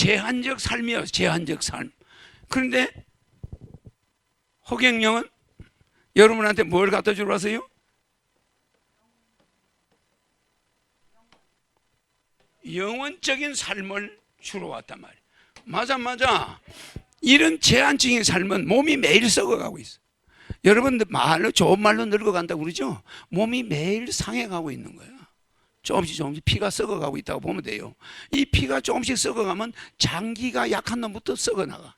제한적 삶이에요. 제한적 삶. 그런데 허경영은 여러분한테 뭘 갖다 주러 왔어요? 영원적인 삶을 주러 왔단 말이에요. 맞아, 맞아. 이런 제한적인 삶은 몸이 매일 썩어가고 있어. 여러분들 말로 좋은 말로 늙어간다고 그러죠? 몸이 매일 상해가고 있는 거야. 조금씩 조금씩 피가 썩어가고 있다고 보면 돼요. 이 피가 조금씩 썩어가면 장기가 약한 놈부터 썩어나가.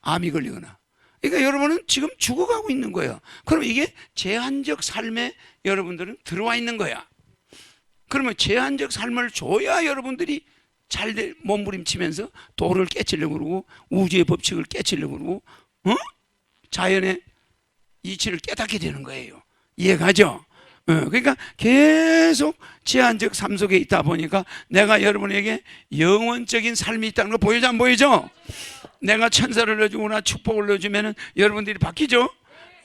암이 걸리거나. 그러니까 여러분은 지금 죽어가고 있는 거예요. 그럼 이게 제한적 삶에 여러분들은 들어와 있는 거야. 그러면 제한적 삶을 줘야 여러분들이 잘 될 몸부림치면서 도를 깨치려고 그러고 우주의 법칙을 깨치려고 그러고 어? 자연의 이치를 깨닫게 되는 거예요. 이해가죠? 어, 그러니까 계속 제한적 삶 속에 있다 보니까 내가 여러분에게 영원적인 삶이 있다는 거 보여줘 안 보여줘? 내가 천사를 넣어주거나 축복을 넣어주면 여러분들이 바뀌죠?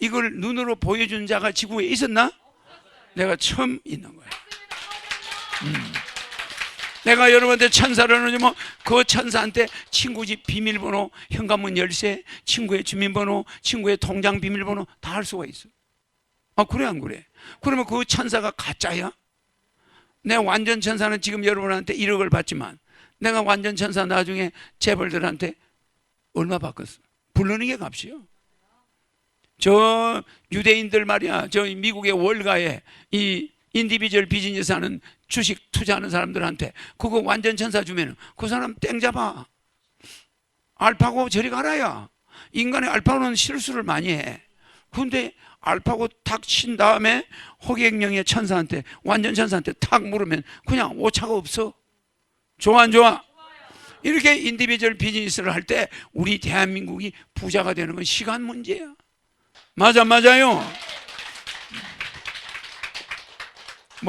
이걸 눈으로 보여준 자가 지구에 있었나? 내가 처음 있는 거야. 음. 내가 여러분한테 천사를 넣어주면 그 천사한테 친구 집 비밀번호, 현관문 열쇠, 친구의 주민번호, 친구의 통장 비밀번호 다 할 수가 있어. 아, 그래, 안 그래? 그러면 그 천사가 가짜야? 내 완전 천사는 지금 여러분한테 1억을 받지만 내가 완전 천사 나중에 재벌들한테 얼마 받겠어? 부르는 게 값이요. 저 유대인들 말이야. 저 미국의 월가에 이 인디비주얼 비즈니스 하는 주식 투자하는 사람들한테 그거 완전 천사 주면은 그 사람 땡 잡아. 알파고 저리 가라야. 인간의 알파고는 실수를 많이 해. 근데 알파고 탁 친 다음에 호객령의 천사한테 완전 천사한테 탁 물으면 그냥 오차가 없어. 좋아 안 좋아? 이렇게 인디비주얼 비즈니스를 할 때 우리 대한민국이 부자가 되는 건 시간 문제야. 맞아 맞아요.